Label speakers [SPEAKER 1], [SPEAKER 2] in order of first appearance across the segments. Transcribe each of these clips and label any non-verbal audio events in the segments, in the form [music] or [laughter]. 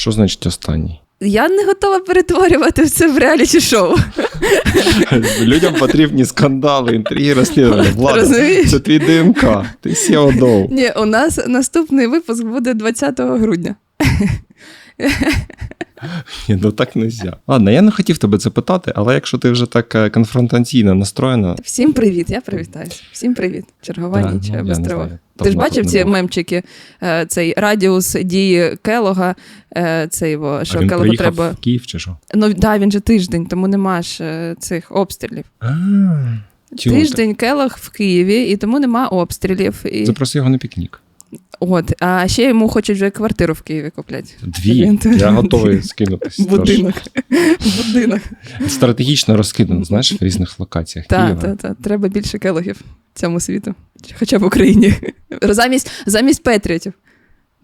[SPEAKER 1] Що значить останній?
[SPEAKER 2] Я не готова перетворювати все в реаліті шоу.
[SPEAKER 1] Людям потрібні скандали, інтриги, розслідування. Влада,
[SPEAKER 2] Розумієш?
[SPEAKER 1] це твій ДНК. Ти сіодов.
[SPEAKER 2] Ні, у нас наступний випуск буде 20 грудня. [laughs]
[SPEAKER 1] Ні, ну так не можна. Ладно, я не хотів тебе це питати, але якщо ти вже так е, конфронтаційно настроєна,
[SPEAKER 2] Всім привіт, я привітаюся. Всім привіт. Чергова
[SPEAKER 1] Да,
[SPEAKER 2] ніч
[SPEAKER 1] ну,
[SPEAKER 2] без тривог. Ти ж бачив ці
[SPEAKER 1] було.
[SPEAKER 2] мемчики, Е, цей радіус дії Келога, е, цей, во,
[SPEAKER 1] а він
[SPEAKER 2] Келогу треба.
[SPEAKER 1] в Київ чи що?
[SPEAKER 2] Ну да, він же тиждень, тому нема ж е, цих обстрілів.
[SPEAKER 1] А, чому так?
[SPEAKER 2] Тиждень Келог в Києві, і тому нема обстрілів. І...
[SPEAKER 1] Запроси його на пікнік.
[SPEAKER 2] От, а ще йому хочуть вже квартиру в Києві купляти.
[SPEAKER 1] Дві. Я [laughs] готовий скинутися.
[SPEAKER 2] Будинок. Будинок.
[SPEAKER 1] Стратегічно розкидано, знаєш, в різних локаціях
[SPEAKER 2] Так, так, так. Треба більше келогів цьому світу. Хоча б в Україні. Замість, замість Петріотів.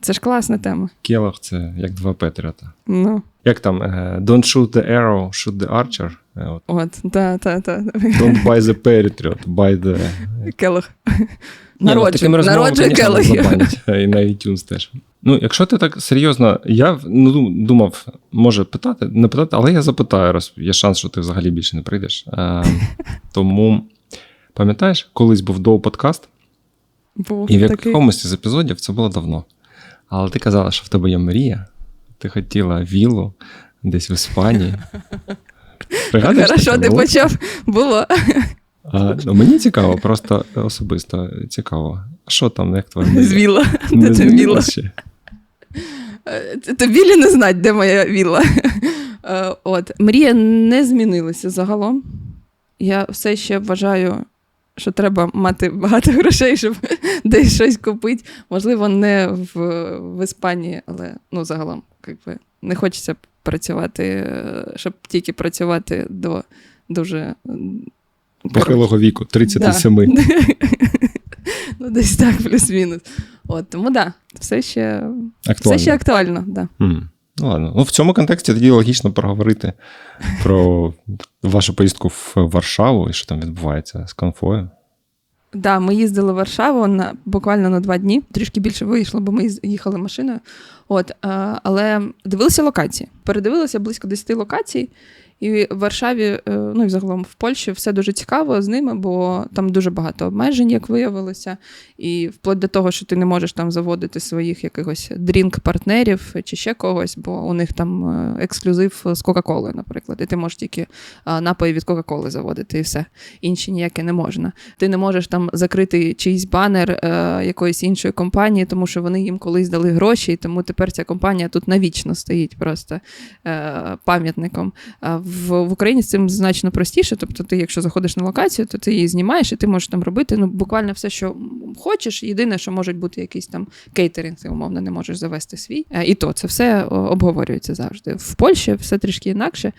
[SPEAKER 2] Це ж класна тема.
[SPEAKER 1] Келог це як два Петріота.
[SPEAKER 2] Ну,
[SPEAKER 1] Як там? е, Don't shoot the arrow, shoot the archer. Е, от.
[SPEAKER 2] так, так, так.
[SPEAKER 1] Don't buy the patriot, buy the... Ні, ну, [laughs]
[SPEAKER 2] Народжуй, народжуй
[SPEAKER 1] забанять, е, І на iTunes теж. Ну, якщо ти так серйозно, я ну, думав, може питати, не питати, але я запитаю, раз є шанс, що ти взагалі більше не прийдеш. Е, тому пам'ятаєш, колись був доу подкаст,
[SPEAKER 2] Був
[SPEAKER 1] і в якомусь із епізодів це було давно. Але ти казала, що в тебе є мрія, ти хотіла віллу десь в Іспанії. [laughs] Пригадуєш,
[SPEAKER 2] Хорошо, ти
[SPEAKER 1] було?
[SPEAKER 2] почав. Було.
[SPEAKER 1] А, ну, мені цікаво, просто особисто цікаво. Що там, як твоя мрія?
[SPEAKER 2] Звіла. Де це віла?
[SPEAKER 1] ще?
[SPEAKER 2] Е, Тобі лі не знать, де моя вілла. [laughs] Е, От. Мрія не змінилася загалом. Я все ще вважаю, що треба мати багато грошей, щоб [laughs] десь щось купити. Можливо, не в, в Іспанії, але ну, загалом, якби, не хочеться працювати, е, щоб тільки працювати до дуже.
[SPEAKER 1] Похилого віку, 37.
[SPEAKER 2] Да. [laughs] ну, десь так, плюс-мінус. От, тому да, все ще, все
[SPEAKER 1] Актуально.
[SPEAKER 2] ще актуально. Да.
[SPEAKER 1] М. Ну, ладно. Ну, в цьому контексті тоді логічно проговорити про вашу поїздку в Варшаву і що там відбувається з конфою.
[SPEAKER 2] Да, ми їздили в Варшаву на буквально на два дні. Трішки більше вийшло, бо ми їхали машиною. От, е, але дивилися локації. Передивилися близько 10 локацій. І в Варшаві, е, ну і взагалом в Польщі, все дуже цікаво з ними, бо там дуже багато обмежень, як виявилося. І вплоть до того, що ти не можеш там заводити своїх якихось дрінк-партнерів чи ще когось, бо у них там е, ексклюзив з Кока-Коли, наприклад. І ти можеш тільки е, напої від Кока-Коли заводити, і все. Інші ніякі не можна. Ти не можеш там закрити чийсь банер якоїсь іншої компанії, тому що вони їм колись дали гроші, і тому тепер ця компанія тут навічно стоїть просто пам'ятником. В, в Україні з цим значно простіше. Тобто, ти, якщо заходиш на локацію, то ти її знімаєш, і ти можеш там робити ну, буквально все, що хочеш. Єдине, що можуть бути якийсь там кейтеринг, ти умовно не можеш завести свій. Е, І то це все обговорюється завжди. В Польщі все трішки інакше.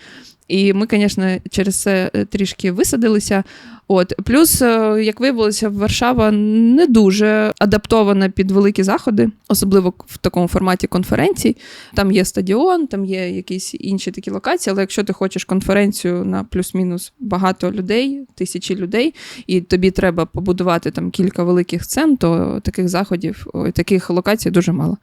[SPEAKER 2] І ми, звісно, через це е, трішки висадилися. От плюс, е, як виявилося, Варшава не дуже адаптована під великі заходи, особливо в такому форматі конференцій. Там є стадіон, там є якісь інші такі локації. Але якщо ти хочеш конференцію на плюс-мінус багато людей, тисячі людей, і тобі треба побудувати там кілька великих сцен, то таких заходів, таких локацій дуже мало.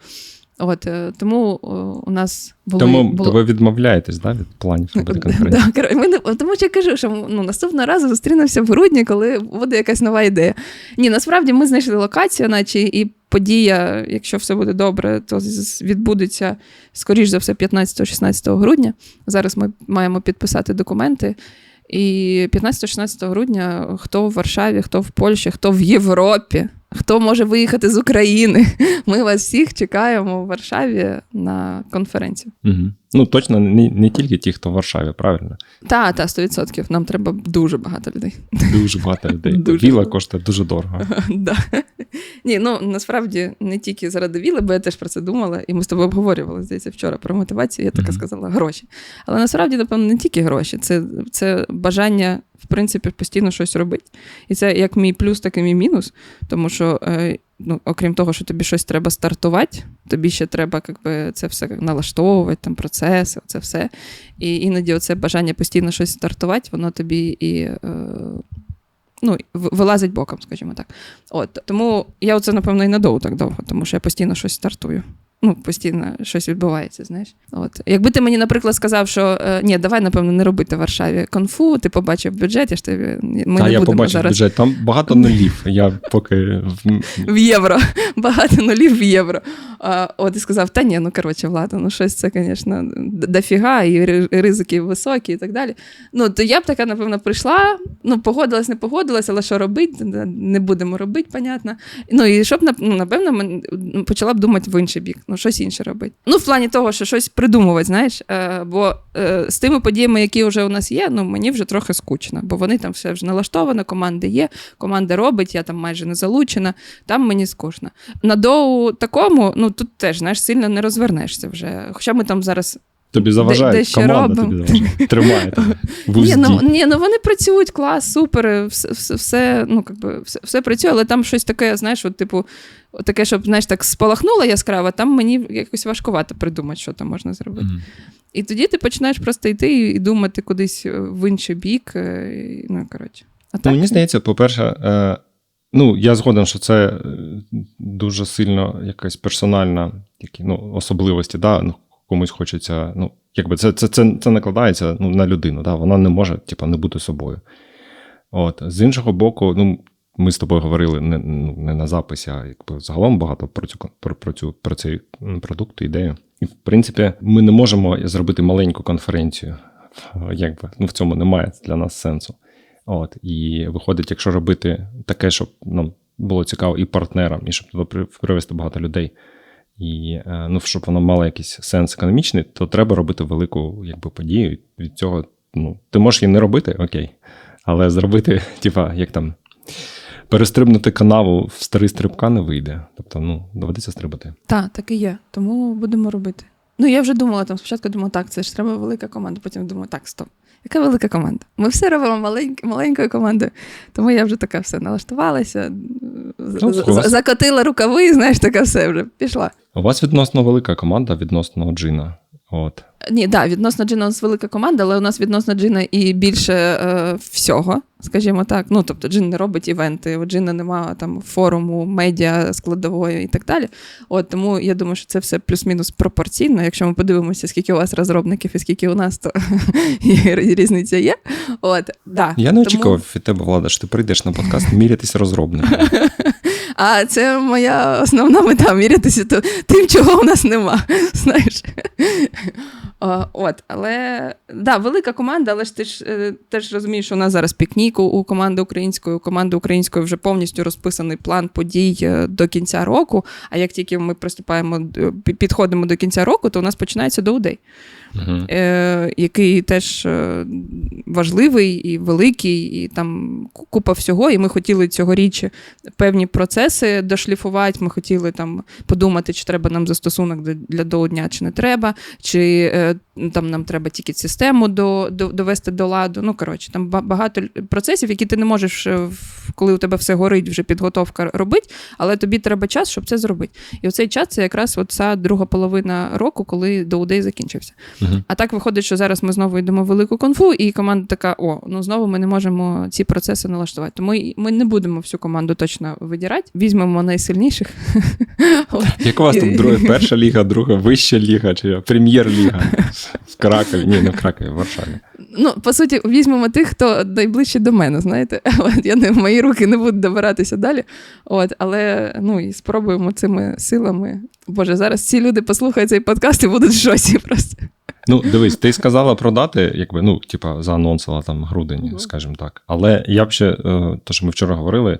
[SPEAKER 2] От е, тому у нас були,
[SPEAKER 1] Тому
[SPEAKER 2] було...
[SPEAKER 1] ви відмовляєтесь да, від планів робити конференцію?
[SPEAKER 2] Да, ми тому що я кажу, що ну, наступного разу зустрінемося в грудні, коли буде якась нова ідея. Ні, насправді ми знайшли локацію, наче і подія, якщо все буде добре, то відбудеться, скоріш за все, 15-16 грудня. Зараз ми маємо підписати документи. І 15-16 грудня хто в Варшаві, хто в Польщі, хто в Європі, хто може виїхати з України. [laughs] Ми вас всіх чекаємо в Варшаві на конференцію.
[SPEAKER 1] Угу. Ну, точно не, не тільки ті, хто в Варшаві, правильно?
[SPEAKER 2] Та, та, 100%. Нам треба дуже багато людей.
[SPEAKER 1] Дуже багато людей.
[SPEAKER 2] Дуже
[SPEAKER 1] Віла коштує дуже дорого.
[SPEAKER 2] Да. Ні, ну насправді не тільки заради віли, бо я теж про це думала, і ми з тобою обговорювали, здається, вчора про мотивацію, я така
[SPEAKER 1] Мгм.
[SPEAKER 2] сказала гроші. Але насправді, напевно, не тільки гроші, це, це бажання, в принципі, постійно щось робити. І це як мій плюс, так і мій мінус. Тому що, е, ну, окрім того, що тобі щось треба стартувати, тобі ще треба якби, це все налаштовувати, там процеси, це все. І іноді оце бажання постійно щось стартувати, воно тобі і. Е, Ну, вилазить боком, скажімо так. От тому я оце, напевно, і надовго так довго, тому що я постійно щось стартую. Ну, постійно щось відбувається. Знаєш, от якби ти мені, наприклад, сказав, що е, ні, давай, напевно, не робити в Варшаві конфу, ти побачив бюджет, я ж тобі ми
[SPEAKER 1] Та
[SPEAKER 2] не
[SPEAKER 1] я
[SPEAKER 2] будемо
[SPEAKER 1] побачив
[SPEAKER 2] зараз
[SPEAKER 1] бюджет, там багато нулів. Я поки в-
[SPEAKER 2] євро, [laughs] багато нулів в євро. А, от і сказав: та ні, ну коротше, влада, ну щось це, звісно, дофіга, і ризики високі, і так далі. Ну, то я б така, напевно, прийшла, ну, погодилась, не погодилась, але що робити, не будемо робити, понятно. Ну, і щоб, ну, напевно, почала б думати в інший бік, щось інше робити. Ну, в плані того, що щось придумувати, знаєш, е, бо е, з тими подіями, які вже у нас є, ну, мені вже трохи скучно, бо вони там все вже налаштовано, команди є, команда робить, я там майже не залучена, там мені скучно. На доу такому, ну тут теж знаєш, сильно не розвернешся вже. Хоча ми там зараз.
[SPEAKER 1] Тобі
[SPEAKER 2] де ще
[SPEAKER 1] команда,
[SPEAKER 2] робимо.
[SPEAKER 1] тобі заважає. Тримає тебе [laughs] в
[SPEAKER 2] Ні ну, ні, ну вони працюють, клас, супер, все, все, все, ну, как би, все, все працює, але там щось таке, знаєш, от, типу, от таке, щоб знаєш, так спалахнуло яскраво, там мені якось важкувато придумати, що там можна зробити.
[SPEAKER 1] Мгм.
[SPEAKER 2] І тоді ти починаєш просто йти і думати кудись е, в інший бік. е, і, Ну, коротше. А
[SPEAKER 1] Ну,
[SPEAKER 2] так,
[SPEAKER 1] мені здається, по-перше, е, ну, я згоден, що це дуже сильно якась персональна які, ну, особливості. Да? Ну, комусь хочеться, ну, якби це, це, це, це накладається ну, на людину. Да? Вона не може типу, не бути собою. От. З іншого боку, ну, ми з тобою говорили не, ну, не на записі, а якби загалом багато про цю, про, про, цю, про цей продукт, ідею. І, в принципі, ми не можемо зробити маленьку конференцію. Якби, ну, в цьому немає для нас сенсу. От, і виходить, якщо робити таке, щоб нам було цікаво і партнерам, і щоб туди при- привести багато людей, і е, ну, щоб воно мало якийсь сенс економічний, то треба робити велику якби, подію. Від цього ну, ти можеш її не робити, окей. Але зробити, [laughs] типа, як там, перестрибнути канаву в старий стрибка не вийде. Тобто, ну, доведеться стрибати.
[SPEAKER 2] Так, так і є. Тому будемо робити. Ну, я вже думала там спочатку думала, так, це ж треба велика команда. Потім думаю, так, стоп. Яка велика команда? Ми все робимо маленьк, маленькою командою. Тому я вже така все налаштувалася,
[SPEAKER 1] Ну,
[SPEAKER 2] закотила рукави, [laughs] знаєш, така все вже пішла.
[SPEAKER 1] У вас відносно велика команда відносно джина. От.
[SPEAKER 2] Ні, да, відносно Джина у нас велика команда, але у нас відносно Джина і більше е, всього, скажімо так. Ну, тобто, Джин не робить івенти, у Джина немає там форуму, медіа складової і так далі. От тому я думаю, що це все плюс-мінус пропорційно. Якщо ми подивимося, скільки у вас розробників і скільки у нас, то [laughs] різниця є. От, да.
[SPEAKER 1] Я не
[SPEAKER 2] Тому-
[SPEAKER 1] очікував від тебе, Влада, що ти прийдеш на подкаст мірятися розробником. [laughs]
[SPEAKER 2] А це моя основна мета мірятися то- тим, чого у нас нема. [laughs] Знаєш. От, але да, велика команда, але ж ти ж е, теж розумієш, що у нас зараз пікнік у- команди української. У команди української вже повністю розписаний план подій е, до кінця року. А як тільки ми приступаємо, е, підходимо до кінця року, то у нас починається доудей
[SPEAKER 1] Мгм.
[SPEAKER 2] е, який теж е, важливий і великий, і там купа всього. І ми хотіли цьогоріч певні процеси дошліфувати. Ми хотіли там подумати, чи треба нам застосунок для- для доудня, чи не треба, чи е, там нам треба тільки систему до, до, довести до ладу. Ну, коротше, там ба- багато процесів, які ти не можеш, е, коли у тебе все горить, вже підготовка робити, але тобі треба час, щоб це зробити. І оцей час це якраз от ця друга половина року, коли доудей закінчився. А так виходить, що зараз ми знову йдемо в велику конфу, і команда така: о, ну знову ми не можемо ці процеси налаштувати. Тому ми не будемо всю команду точно видірати. Візьмемо найсильніших.
[SPEAKER 1] Як у вас там друга, перша ліга, друга вища ліга, чи прем'єр-ліга [laughs] в Кракові? Ні, не в Кракові, в Варшаві.
[SPEAKER 2] Ну, по суті, візьмемо тих, хто найближче до мене, знаєте. [laughs] От, я не в мої руки не буду добиратися далі. От, але ну і спробуємо цими силами. Боже, зараз ці люди послухають цей подкаст і будуть в шоці просто.
[SPEAKER 1] Ну, дивись, ти сказала про дати, якби, ну, типа, заанонсила там грудень,
[SPEAKER 2] Мгм.
[SPEAKER 1] скажімо так. Але я б ще, е, то, що ми вчора говорили,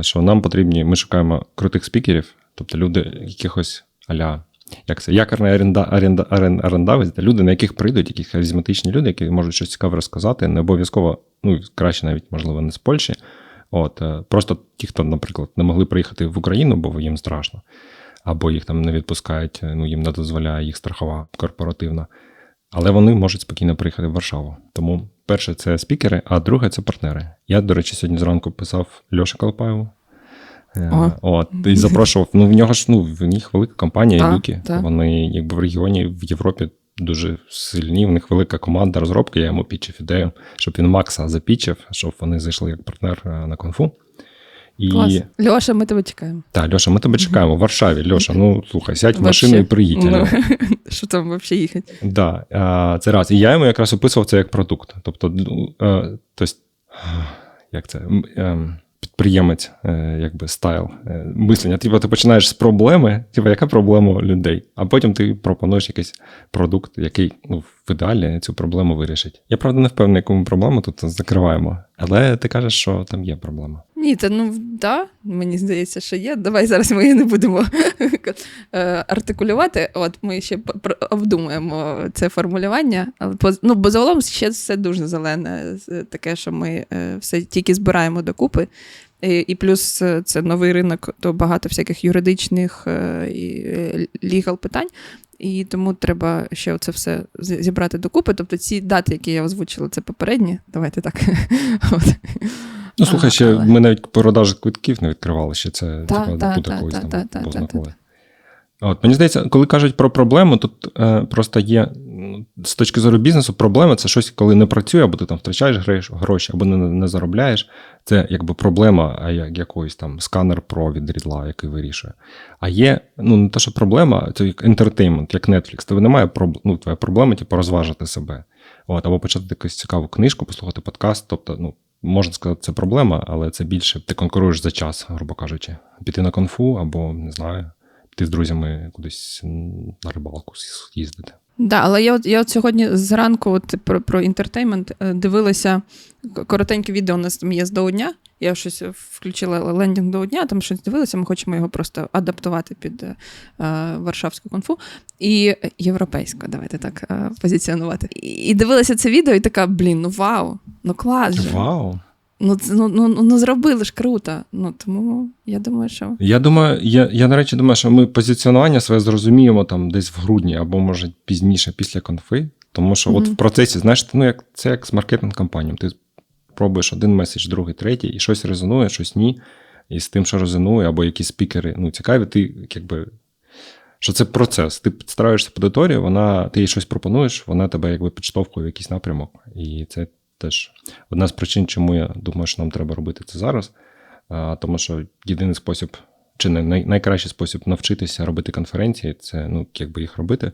[SPEAKER 1] що нам потрібні, ми шукаємо крутих спікерів, тобто люди якихось аля. Як це? Якорний оренда, оренда, орен, орендавець, люди, на яких прийдуть, які харизматичні люди, які можуть щось цікаве розказати, не обов'язково, ну краще навіть, можливо, не з Польщі. От, е, просто ті, хто, наприклад, не могли приїхати в Україну, бо їм страшно, або їх там не відпускають, е, ну їм не дозволяє їх страхова корпоративна. Але вони можуть спокійно приїхати в Варшаву. Тому перше це спікери, а друге це партнери. Я, до речі, сьогодні зранку писав Льоші Колпаєву. Е,
[SPEAKER 2] Ага.
[SPEAKER 1] От, і запрошував. Ну, в нього ж ну, в них велика компанія,
[SPEAKER 2] Так,
[SPEAKER 1] Люкі.
[SPEAKER 2] так.
[SPEAKER 1] Вони якби в регіоні, в Європі дуже сильні. В них велика команда розробки. Я йому пічив ідею, щоб він Макса запічив, щоб вони зайшли як партнер е, на конфу. І
[SPEAKER 2] Клас. Льоша, ми тебе чекаємо.
[SPEAKER 1] так, Льоша, ми тебе чекаємо в Варшаві. Льоша, ну слухай, сядь в машину і приїдь.
[SPEAKER 2] Ну. [laughs] Що там взагалі їхати?
[SPEAKER 1] Да, а, це раз. І я йому якраз описував це як продукт. Тобто, ну, е, тобто як це? Ем, Підприємець, е, якби стайл е, мислення. Типу, ти починаєш з проблеми, типу, яка проблема людей, а потім ти пропонуєш якийсь продукт, який ну, в ідеалі цю проблему вирішить. Я правда не впевнений, яку ми проблему тут закриваємо, але ти кажеш, що там є проблема.
[SPEAKER 2] Ні, та ну да, мені здається, що є. Давай зараз ми її не будемо [laughs] е, артикулювати. От ми ще обдумаємо це формулювання. Але ну, бо загалом ще все дуже зелене, таке, що ми е, все тільки збираємо докупи. І, плюс е, це новий ринок, то багато всяких юридичних і лігал питань. І тому треба ще це все зібрати докупи. Тобто ці дати, які я озвучила, це попередні. Давайте так. [laughs]
[SPEAKER 1] Ну, слухай, ще
[SPEAKER 2] але-
[SPEAKER 1] ми навіть продажі квитків не відкривали, ще це
[SPEAKER 2] Та,
[SPEAKER 1] типу,
[SPEAKER 2] та, та,
[SPEAKER 1] колись
[SPEAKER 2] та,
[SPEAKER 1] там
[SPEAKER 2] та, та, та, та.
[SPEAKER 1] От, мені здається, коли кажуть про проблему, тут е, просто є з точки зору бізнесу, проблема це щось, коли не працює, або ти там втрачаєш гроші, або не, не заробляєш. Це якби проблема а як якоїсь там сканер Pro від Рідла, який вирішує. А є, ну не те, що проблема, це як ентертеймент, як Netflix. Тебе немає ну, твоя проблема, типу, розважити себе. От, або почати якусь цікаву книжку, послухати подкаст. Тобто, ну, можна сказати, це проблема, але це більше ти конкуруєш за час, грубо кажучи. Піти на конфу, або не знаю, піти з друзями кудись на рибалку їздити.
[SPEAKER 2] Да, але я от я от сьогодні зранку, от про, про інтертеймент, е, дивилася коротеньке відео. У нас є з до дня. Я щось включила лендінг до дня, там щось дивилася. Ми хочемо його просто адаптувати під е, е, Варшавську конфу і європейську, давайте так е, позиціонувати. І, і дивилася це відео, і така: блін, ну вау, ну клас же.
[SPEAKER 1] Вау!
[SPEAKER 2] Ну, ну, ну, ну, ну зробили ж круто. Ну тому я думаю, що
[SPEAKER 1] Я думаю, я, я на речі думаю, що ми позиціонування своє зрозуміємо там десь в грудні, або може пізніше після конфи. Тому що от в процесі, знаєш, ну як це як з маркетинг кампанією. Ти пробуєш один меседж, другий, третій, і щось резонує, щось ні. І з тим, що резонує, або якісь спікери ну, цікаві, ти якби. Що це процес. Ти підстраєшся під аудиторію, вона, ти їй щось пропонуєш, вона тебе якби підштовхує в якийсь напрямок. І це теж одна з причин, чому я думаю, що нам треба робити це зараз. Тому що єдиний спосіб, чи най, найкращий спосіб навчитися робити конференції, це ну, якби їх робити.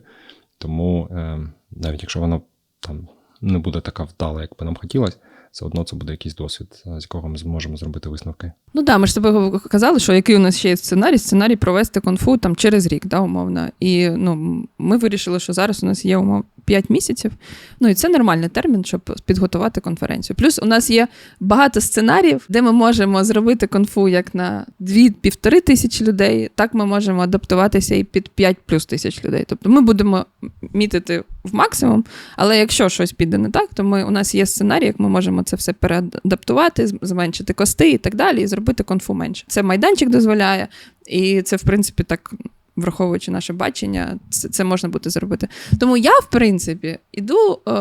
[SPEAKER 1] Тому е, навіть якщо вона там не буде така вдала, як би нам хотілося, все одно це буде якийсь досвід, з якого ми зможемо зробити висновки.
[SPEAKER 2] Ну да, ми ж тобі казали, що який у нас ще є сценарій, сценарій провести конфу там через рік, да, умовно. І ну, ми вирішили, що зараз у нас є умов 5 місяців. Ну і це нормальний термін, щоб підготувати конференцію. Плюс у нас є багато сценаріїв, де ми можемо зробити конфу як на 2-1,5 тисячі людей, так ми можемо адаптуватися і під 5 плюс тисяч людей. Тобто ми будемо мітити в максимум, але якщо щось піде не так, то ми, у нас є сценарій, як ми можемо це все переадаптувати, зменшити кости і так далі, і зробити конфу менше. Це майданчик дозволяє, і це, в принципі, так. Враховуючи наше бачення, це, це можна буде зробити. Тому я, в принципі, іду е,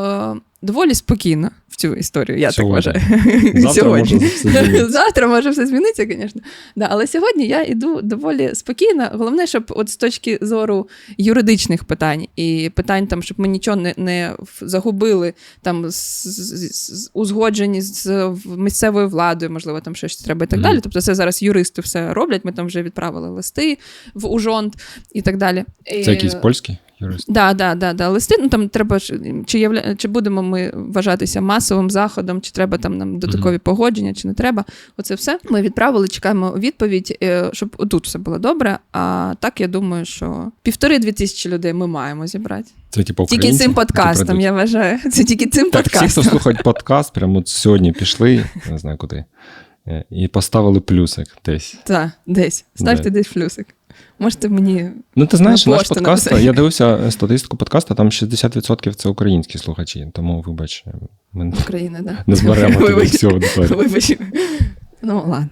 [SPEAKER 2] доволі спокійно в цю історію, я
[SPEAKER 1] Сьогодні.
[SPEAKER 2] так вважаю.
[SPEAKER 1] Завтра може все.
[SPEAKER 2] Завтра може все змінитися, звісно. Да, але сьогодні я йду доволі спокійно. Головне, щоб от з точки зору юридичних питань і питань, там, щоб ми нічого не, не загубили, там з, з, з узгоджені з місцевою владою, можливо, там щось треба і так
[SPEAKER 1] Мгм.
[SPEAKER 2] далі. Тобто, це зараз юристи все роблять. Ми там вже відправили листи в Ужонт і так далі.
[SPEAKER 1] Це
[SPEAKER 2] І-
[SPEAKER 1] якийсь польський юрист?
[SPEAKER 2] Да, да, да, да. Листи, ну там треба чи явля... чи будемо ми вважатися масовим заходом, чи треба там нам додаткові погодження, чи не треба. Оце все. Ми відправили, чекаємо відповідь, е, щоб отут все було добре. А так я думаю, що півтори-дві тисячі людей ми маємо зібрати.
[SPEAKER 1] Це типу
[SPEAKER 2] Тільки цим подкастом, я вважаю. [laughs] Це тільки цим
[SPEAKER 1] Так, всі, хто
[SPEAKER 2] подкастом.
[SPEAKER 1] слухають подкаст, прямо от сьогодні пішли, не знаю куди, е, і поставили плюсик десь.
[SPEAKER 2] Так, десь. Ставте десь плюсик. Можете мені.
[SPEAKER 1] Ну, ти знаєш, наш подкаст,
[SPEAKER 2] написати.
[SPEAKER 1] я дивився статистику подкаста, там 60% це українські слухачі, тому, вибач, ми
[SPEAKER 2] Україна, да.
[SPEAKER 1] не зберемо туди всю аудиторію.
[SPEAKER 2] Вибач. Ну, ладно.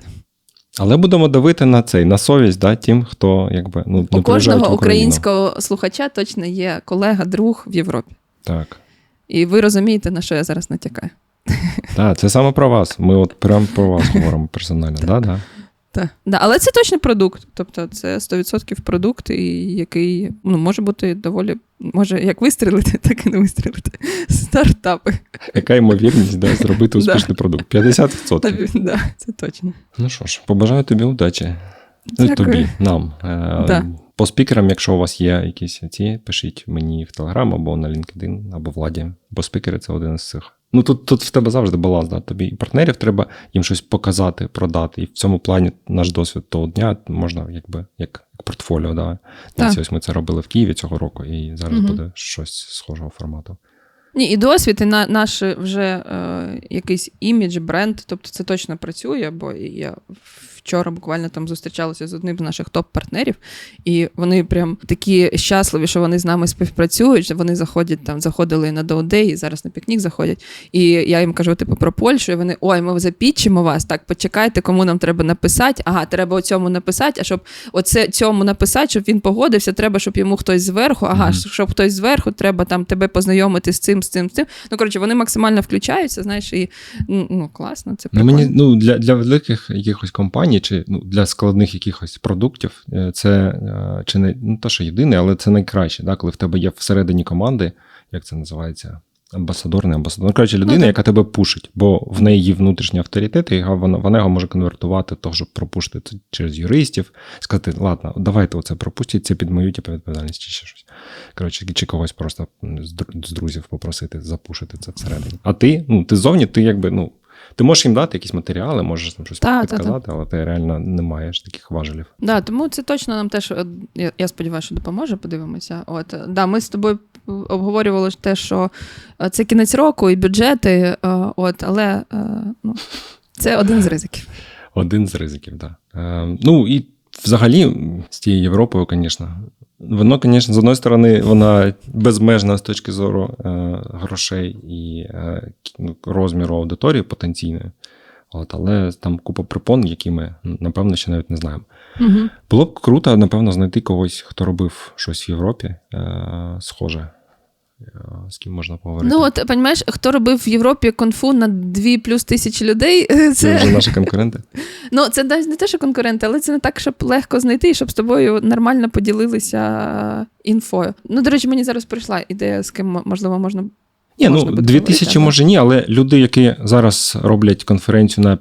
[SPEAKER 1] Але будемо давити на цей, на совість, да, тим, хто якби ну,
[SPEAKER 2] У кожного українського слухача точно є колега, друг в Європі.
[SPEAKER 1] Так.
[SPEAKER 2] І ви розумієте, на що я зараз натякаю.
[SPEAKER 1] Так, це саме про вас. Ми от прямо про вас [laughs] говоримо персонально. Да, да.
[SPEAKER 2] Так. Да, але це точно продукт. Тобто це 100% продукт, і який ну, може бути доволі, може як вистрілити, [laughs] так і не вистрілити. Стартапи.
[SPEAKER 1] Яка ймовірність да, зробити [laughs] успішний продукт? 50%.
[SPEAKER 2] Да, це точно.
[SPEAKER 1] Ну що ж, побажаю тобі удачі. Ну,
[SPEAKER 2] Дякую.
[SPEAKER 1] тобі, нам. Е,
[SPEAKER 2] Да.
[SPEAKER 1] По спікерам, якщо у вас є якісь ці, пишіть мені в Телеграм або на LinkedIn, або Владі. Бо спікери це один з цих. Ну тут, тут в тебе завжди баланс. Да? Тобі і партнерів треба їм щось показати, продати. І в цьому плані наш досвід того дня можна якби як, як портфоліо. Да?
[SPEAKER 2] Так.
[SPEAKER 1] Ось ми це робили в Києві цього року, і зараз
[SPEAKER 2] Мгм.
[SPEAKER 1] буде щось схожого формату.
[SPEAKER 2] Ні, і досвід, і на, наш вже е, якийсь імідж, бренд, тобто це точно працює, бо я вчора буквально там зустрічалася з одним з наших топ-партнерів, і вони прям такі щасливі, що вони з нами співпрацюють. Вони заходять там, заходили на Доудей, і зараз на пікнік заходять. І я їм кажу, типу, про Польщу, і вони ой, ми запічимо вас. Так, почекайте, кому нам треба написати. Ага, треба цьому написати. А щоб оце цьому написати, щоб він погодився, треба, щоб йому хтось зверху. Ага, щоб хтось зверху, треба там тебе познайомити з цим, з цим, з цим. Ну коротше, вони максимально включаються, знаєш, і ну, ну класно, це
[SPEAKER 1] Ну, мені ну, для, для великих якихось компаній чи ну, для складних якихось продуктів е, це е, чи не ну, то, що єдине, але це найкраще, да, коли в тебе є всередині команди, як це називається? Амбасадор, не амбасадор. Ну, коротше, людина,
[SPEAKER 2] так.
[SPEAKER 1] яка тебе пушить, бо в неї є внутрішній авторитет, і вона, вона його може конвертувати, того, щоб пропушити це через юристів, сказати, ладно, давайте оце пропустіть, це під мою типу, відповідальність чи ще щось. Коротше, чи когось просто з друзів попросити запушити це всередині. А ти, ну, ти ззовні, ти якби, ну, ти можеш їм дати якісь матеріали, можеш там щось
[SPEAKER 2] Та, та, та.
[SPEAKER 1] підказати, але ти реально не маєш таких важелів.
[SPEAKER 2] Да, тому це точно нам теж, е, я, я сподіваюся, що допоможе, подивимося. От, да, ми з тобою обговорювали те, що е, це кінець року і бюджети, е, от, але ну, це один з ризиків.
[SPEAKER 1] Один з ризиків, так. Да. Ну і взагалі з тією Європою, звісно. Воно, звісно, з одної сторони, вона безмежна з точки зору е, грошей і е, ну, розміру аудиторії потенційної. От, але там купа препон, які ми, напевно, ще навіть не знаємо.
[SPEAKER 2] Угу.
[SPEAKER 1] Було б круто, напевно, знайти когось, хто робив щось в Європі е, схоже, з ким можна поговорити.
[SPEAKER 2] Ну, от, розумієш, хто робив в Європі конфу на 2 плюс тисячі людей, [laughs]
[SPEAKER 1] це
[SPEAKER 2] це,
[SPEAKER 1] вже наші конкуренти. [laughs]
[SPEAKER 2] ну, це навіть не те, що конкуренти, але це не так, щоб легко знайти, і щоб з тобою нормально поділилися е, інфою. Ну, до речі, мені зараз прийшла ідея, з ким можливо можна.
[SPEAKER 1] Ні, ну
[SPEAKER 2] буде
[SPEAKER 1] 2000
[SPEAKER 2] говорити,
[SPEAKER 1] може ні, але люди, які зараз роблять конференцію на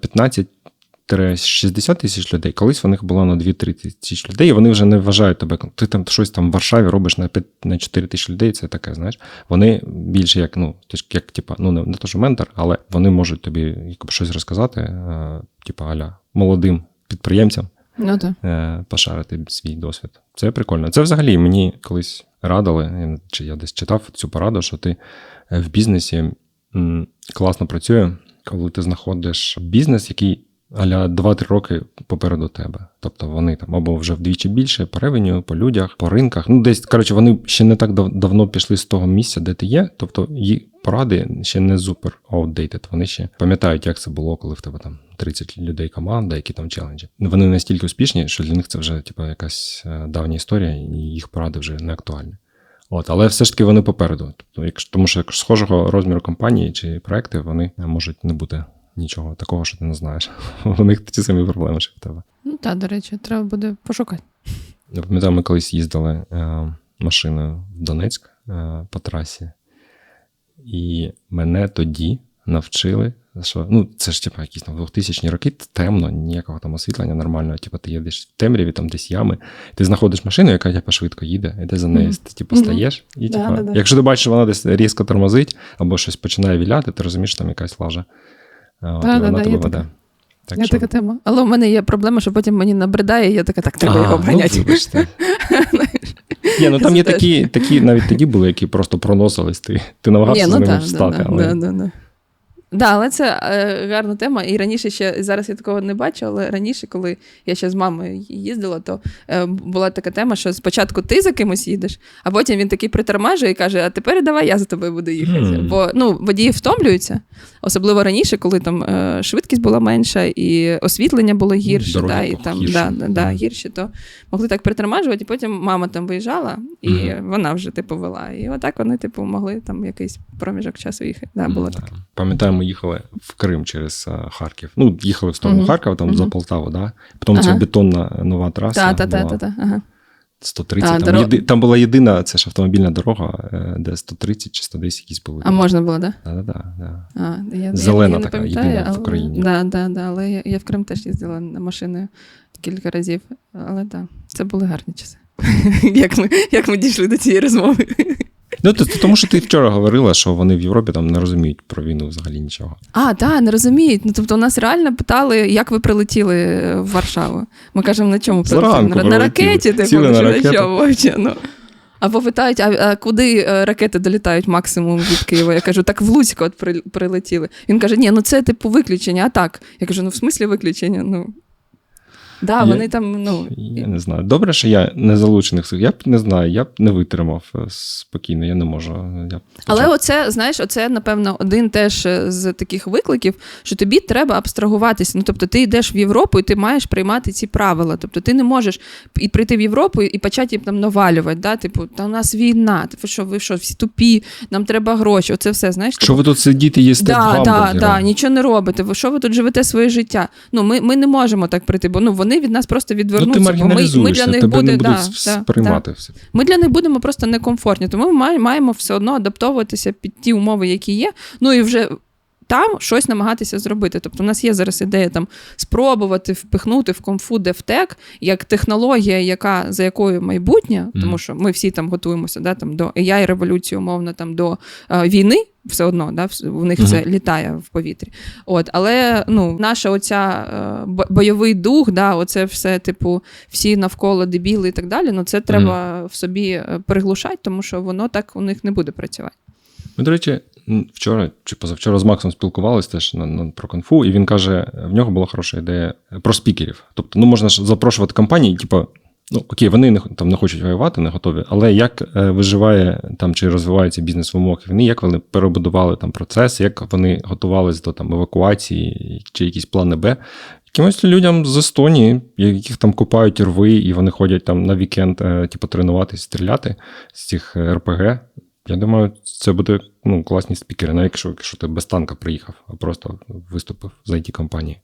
[SPEAKER 1] 15-60 тисяч людей, колись в них було на 2-3 тисячі людей, і вони вже не вважають тебе. Ти там щось там в Варшаві робиш на 5, на 4 тисячі людей, це таке, знаєш. Вони більше як, ну, як, типа, ну, не, не то, що ментор, але вони можуть тобі якби, щось розказати, е, типа, аля, молодим підприємцям
[SPEAKER 2] Ну, так.
[SPEAKER 1] е, пошарити свій досвід. Це прикольно. Це взагалі мені колись радили, чи я десь читав цю пораду, що ти е, в бізнесі класно працює, коли ти знаходиш бізнес, який аля 2-3 роки попереду тебе. Тобто вони там або вже вдвічі більше по ревеню, по людях, по ринках. Ну, десь, коротше, вони ще не так дав- давно пішли з того місця, де ти є. Тобто їх поради ще не супер outdated. Вони ще пам'ятають, як це було, коли в тебе там 30 людей команда, які там челенджі. Вони настільки успішні, що для них це вже типу, якась е, давня історія, і їх поради вже не актуальні. От, але все ж таки вони попереду. Тобто, якщо, тому що схожого розміру компанії чи проекти, вони можуть не бути нічого такого, що ти не знаєш. [laughs] У них ті самі проблеми, що в тебе.
[SPEAKER 2] Ну, так, до речі, треба буде пошукати.
[SPEAKER 1] Я пам'ятаю, ми колись їздили е, машиною в Донецьк е, по трасі, і мене тоді навчили, що ну, це ж типу, якісь там 2000 роки, темно, ніякого там освітлення нормального. Типу, ти їдеш в темряві, там десь ями, ти знаходиш машину, яка типу, швидко їде, і ти за нею ти, типу, стаєш. І,
[SPEAKER 2] Да,
[SPEAKER 1] типу,
[SPEAKER 2] да, да.
[SPEAKER 1] якщо ти бачиш, що вона десь різко тормозить або щось починає віляти, ти розумієш, що там якась лажа. От,
[SPEAKER 2] Да,
[SPEAKER 1] і вона
[SPEAKER 2] да,
[SPEAKER 1] тебе веде. Так
[SPEAKER 2] я
[SPEAKER 1] що-
[SPEAKER 2] така тема. Але в мене є проблема, що потім мені набридає, і я така, так, треба
[SPEAKER 1] А,
[SPEAKER 2] його обганяти.
[SPEAKER 1] Ну. [laughs] Ні, ну там є такі, такі навіть тоді були, які просто проносились. Ти, ти намагався
[SPEAKER 2] Ні,
[SPEAKER 1] з
[SPEAKER 2] ну
[SPEAKER 1] ними
[SPEAKER 2] та,
[SPEAKER 1] встати.
[SPEAKER 2] да,
[SPEAKER 1] але...
[SPEAKER 2] да, да, да. Да, але це е, гарна тема. І раніше ще зараз я такого не бачу, але раніше, коли я ще з мамою їздила, то е, була така тема, що спочатку ти за кимось їдеш, а потім він такий притормажує і каже: А тепер давай я за тобою буду їхати.
[SPEAKER 1] Мгм.
[SPEAKER 2] Бо ну, водії втомлюються, особливо раніше, коли там е, швидкість була менша і освітлення було гірше, да, і там
[SPEAKER 1] гірші.
[SPEAKER 2] да, да, да,
[SPEAKER 1] Мгм.
[SPEAKER 2] гірші, то могли так притормажувати, і потім мама там виїжджала, і
[SPEAKER 1] Мгм.
[SPEAKER 2] вона вже типу вела. І отак вони, типу, могли там якийсь проміжок часу їхати. Да, було
[SPEAKER 1] Да.
[SPEAKER 2] таке.
[SPEAKER 1] Пам'ятаю, ми їхали в Крим через е, Харків. Ну, їхали в сторону
[SPEAKER 2] Мгм.
[SPEAKER 1] Харкова, там
[SPEAKER 2] Мгм.
[SPEAKER 1] за Полтаву, да? Потім ця
[SPEAKER 2] Ага.
[SPEAKER 1] бетонна нова траса.
[SPEAKER 2] Та, та, та,
[SPEAKER 1] була.
[SPEAKER 2] та, та. Ага.
[SPEAKER 1] 130.
[SPEAKER 2] А,
[SPEAKER 1] там,
[SPEAKER 2] дорога-
[SPEAKER 1] єди... там була єдина, це ж автомобільна дорога, е, де 130 чи 110 якісь були.
[SPEAKER 2] А можна було, так? Да?
[SPEAKER 1] Да, да, да, да.
[SPEAKER 2] А, я,
[SPEAKER 1] Зелена
[SPEAKER 2] я, я
[SPEAKER 1] така, єдина в Україні.
[SPEAKER 2] Да, да, да, але я, я в Крим теж їздила на машиною кілька разів. Але так, да, це були гарні часи. [laughs] як, ми, як ми дійшли до цієї розмови?
[SPEAKER 1] Ну, то, то, тому що ти вчора говорила, що вони в Європі там не розуміють про війну взагалі нічого.
[SPEAKER 2] А, так, не розуміють. Ну, тобто, у нас реально питали, як ви прилетіли в Варшаву. Ми кажемо, на чому прилетіли? На, ракеті, типу,
[SPEAKER 1] на
[SPEAKER 2] вообще, ну. Або питають, а, а куди е, ракети долітають максимум від Києва? Я кажу, так в Луцьк от прилетіли. Він каже, ні, ну це типу виключення, а так. Я кажу, ну в смислі виключення? Ну. Да,
[SPEAKER 1] Я-
[SPEAKER 2] вони там, ну.
[SPEAKER 1] Я не знаю. Добре, що я не залучених. Я б не знаю, я б не витримав е, спокійно, я не можу. Я
[SPEAKER 2] Але оце, знаєш, оце, напевно, один теж е, з таких викликів, що тобі треба абстрагуватися. Ну, тобто, ти йдеш в Європу і ти маєш приймати ці правила. Тобто, ти не можеш і прийти в Європу і почати їм там навалювати. Да? Типу, та у нас війна, типу, що ви що, всі тупі, нам треба гроші. Оце все, знаєш.
[SPEAKER 1] Що ви тут сидіти їсте
[SPEAKER 2] Да, да, да, нічого не робите. Ви що ви тут живете своє життя? Ну, ми, ми не можемо так прийти, бо ну вони від нас просто
[SPEAKER 1] Ну, ти
[SPEAKER 2] відвернуться. бо ми, ми для них
[SPEAKER 1] тебе
[SPEAKER 2] буде,
[SPEAKER 1] не будуть
[SPEAKER 2] да,
[SPEAKER 1] сприймати
[SPEAKER 2] да,
[SPEAKER 1] все.
[SPEAKER 2] ми для них будемо просто некомфортні, тому ми маємо все одно адаптовуватися під ті умови, які є. Ну і вже там щось намагатися зробити. Тобто, у нас є зараз ідея там спробувати впихнути в комфу DevTech як технологія, яка за якою майбутнє, тому що ми всі там готуємося да, там, до ai революції, умовно там до е, війни. Все одно, да, в них це літає в повітрі. От, але ну, наша оця е, бойовий дух, да, оце все, типу, всі навколо дебіли і так далі. Ну це треба в собі е, приглушати, тому що воно так у них не буде працювати.
[SPEAKER 1] Ми, до речі, вчора чи позавчора з Максом спілкувалися теж на, на, про конфу, і він каже: в нього була хороша ідея про спікерів. Тобто, ну можна ж запрошувати компанії, типу, ну окей, вони не там не хочуть воювати, не готові. Але як е, виживає там чи розвивається бізнес в умовах війни, як вони перебудували там процес, як вони готувалися до там евакуації чи якісь плани Б. Якимось людям з Естонії, яких там купають рви, і вони ходять там на вікенд, е, типу, тренуватись, стріляти з цих е, РПГ. Я думаю, це буде ну, класні спікери, навіть якщо, якщо ти без танка приїхав, а просто виступив з it компанії.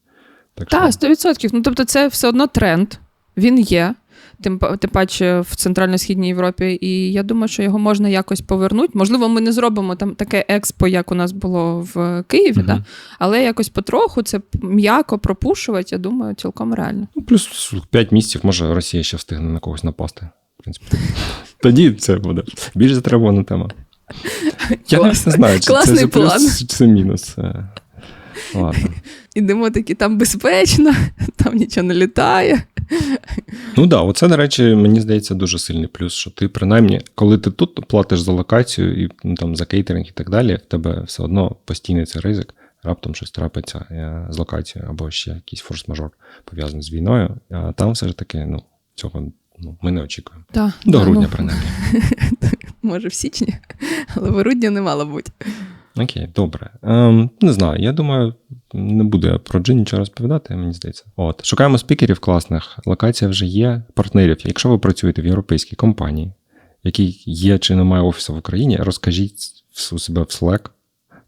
[SPEAKER 1] Так що-
[SPEAKER 2] Так, 100%. Ну тобто, це все одно тренд. Він є. Тим, тим паче в Центрально-Східній Європі, і я думаю, що його можна якось повернути. Можливо, ми не зробимо там таке експо, як у нас було в Києві,
[SPEAKER 1] Мгм.
[SPEAKER 2] да? але якось потроху це м'яко пропушувати, я думаю, цілком реально.
[SPEAKER 1] Ну, плюс 5 місяців, може, Росія ще встигне на когось напасти. В принципі. Тоді це буде більш затребувана тема. Я навіть не знаю, чи
[SPEAKER 2] Класний
[SPEAKER 1] це, плюс, чи це мінус. Е, Ладно.
[SPEAKER 2] Ідемо такі, там безпечно, [laughs] там нічого не літає.
[SPEAKER 1] Ну так, да, оце, до речі, мені здається, дуже сильний плюс, що ти принаймні, коли ти тут платиш за локацію і ну, там, за кейтеринг і так далі, в тебе все одно постійний цей ризик, раптом щось трапиться е, з локацією або ще якийсь форс-мажор пов'язаний з війною. А там все ж таки ну, цього ну, ми не очікуємо.
[SPEAKER 2] Да,
[SPEAKER 1] До
[SPEAKER 2] да,
[SPEAKER 1] грудня,
[SPEAKER 2] ну,
[SPEAKER 1] принаймні. [laughs]
[SPEAKER 2] Може, в січні, але в грудні не мало бути.
[SPEAKER 1] Окей, добре. Ем, не знаю, я думаю, не буду я про джин нічого розповідати, мені здається. От, шукаємо спікерів класних, локація вже є, партнерів. Якщо ви працюєте в європейській компанії, який є чи немає офісу в Україні, розкажіть у себе в Slack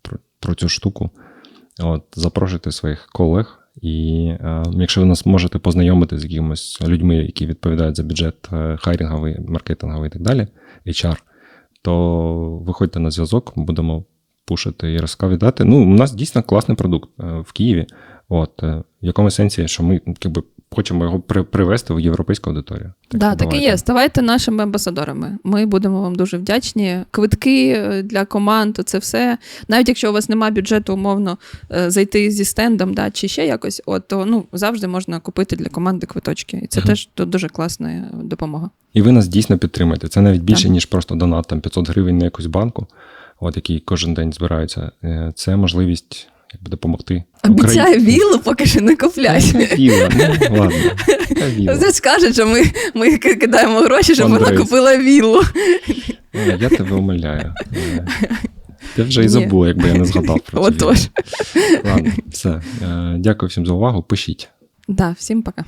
[SPEAKER 1] про, про цю штуку. От, запрошуйте своїх колег. І е, якщо ви нас можете познайомити з якимись людьми, які відповідають за бюджет е, хайринговий, маркетинговий і так далі, HR, то виходьте на зв'язок, будемо пушити і розповідати. Ну, у нас дійсно класний продукт е, в Києві. От, в якому сенсі, що ми якби, хочемо його при, привести в європейську аудиторію.
[SPEAKER 2] Так, да, так і є. Ставайте нашими амбасадорами. Ми будемо вам дуже вдячні. Квитки е, для команд, це все. Навіть якщо у вас немає бюджету, умовно е, зайти зі стендом, да, чи ще якось, от, то ну, завжди можна купити для команди квиточки. І це
[SPEAKER 1] Мгм.
[SPEAKER 2] теж дуже класна е, допомога.
[SPEAKER 1] І ви нас дійсно підтримаєте. Це навіть більше,
[SPEAKER 2] Так.
[SPEAKER 1] ніж просто донат там 500 гривень на якусь банку, от, який кожен день збирається. Е, Це можливість якби, допомогти.
[SPEAKER 2] Обіцяю, вілу поки що не купляй.
[SPEAKER 1] Віла, ну ладно. Віла.
[SPEAKER 2] Це скаже, що ми, ми кидаємо гроші, щоб вона купила віллу.
[SPEAKER 1] Е, Я тебе умиляю. Е, Я вже і забув, якби я не згадав про це.
[SPEAKER 2] Отож.
[SPEAKER 1] Ладно, все. Е, Дякую всім за увагу. Пишіть.
[SPEAKER 2] Да, всім пока.